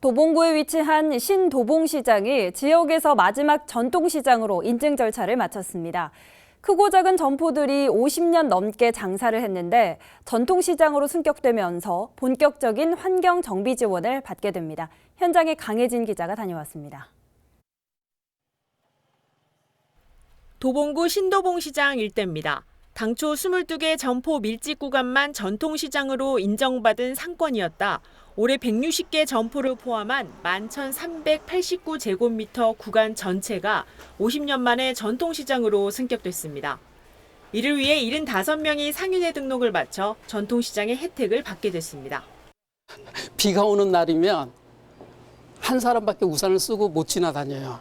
도봉구에 위치한 신도봉시장이 지역에서 마지막 전통시장으로 인증 절차를 마쳤습니다. 크고 작은 점포들이 50년 넘게 장사를 했는데 전통시장으로 승격되면서 본격적인 환경 정비 지원을 받게 됩니다. 현장에 강혜진 기자가 다녀왔습니다. 도봉구 신도봉시장 일대입니다. 당초 22개 점포 밀집 구간만 전통시장으로 인정받은 상권이었다. 올해 160개 점포를 포함한 11,389제곱미터 구간 전체가 50년 만에 전통시장으로 승격됐습니다. 이를 위해 75명이 상인회 등록을 마쳐 전통시장의 혜택을 받게 됐습니다. 비가 오는 날이면 한 사람밖에 우산을 쓰고 못 지나다녀요.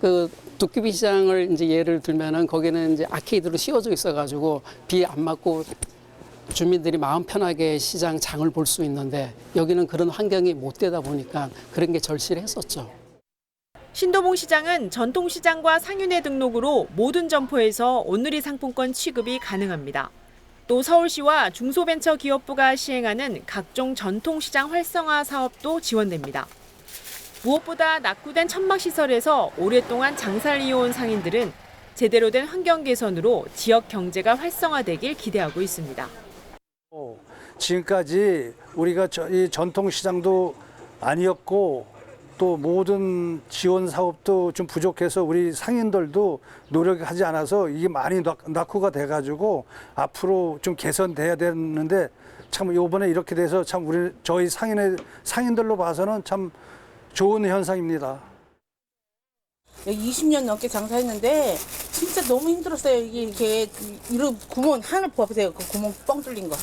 그 도깨비 시장을 이제 예를 들면은 거기는 이제 아케이드로 씌워져 있어가지고 비 안 맞고 주민들이 마음 편하게 시장 장을 볼 수 있는데 여기는 그런 환경이 못 되다 보니까 그런 게 절실했었죠. 신도봉 시장은 전통시장과 상인회 등록으로 모든 점포에서 온누리 상품권 취급이 가능합니다. 또 서울시와 중소벤처기업부가 시행하는 각종 전통시장 활성화 사업도 지원됩니다. 무엇보다 낙후된 천막시설에서 오랫동안 장사를 이어온 상인들은 제대로 된 환경 개선으로 지역 경제가 활성화되길 기대하고 있습니다. 지금까지 우리가 전통시장도 아니었고 또 모든 지원 사업도 좀 부족해서 우리 상인들도 노력하지 않아서 이게 많이 낙- 낙후가 돼가지고 앞으로 좀 개선돼야 되는데 참 이번에 이렇게 돼서 참 우리 저희 상인의 상인들로 봐서는 참 좋은 현상입니다. 여기 20년 넘게 장사했는데 진짜 너무 힘들었어요. 이게 이렇게 이런 구멍 하늘 보세요. 그 구멍 뻥 뚫린 거.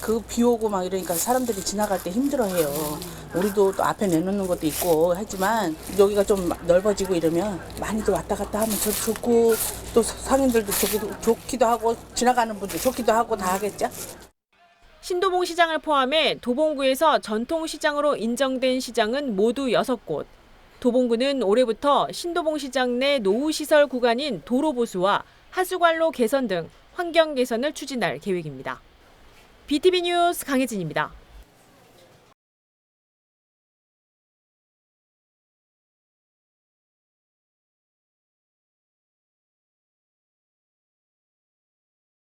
그 비 오고 막 이러니까 사람들이 지나갈 때 힘들어해요. 우리도 또 앞에 내놓는 것도 있고 하지만 여기가 좀 넓어지고 이러면 많이도 왔다 갔다 하면 저 좋고 또 상인들도 좋기도, 좋기도 하고 지나가는 분들 좋기도 하고 다 하겠죠. 신도봉 시장을 포함해 도봉구에서 전통시장으로 인정된 시장은 모두 6곳. 도봉구는 올해부터 신도봉 시장 내 노후시설 구간인 도로 보수와 하수관로 개선 등 환경 개선을 추진할 계획입니다. BTV 뉴스 강혜진입니다.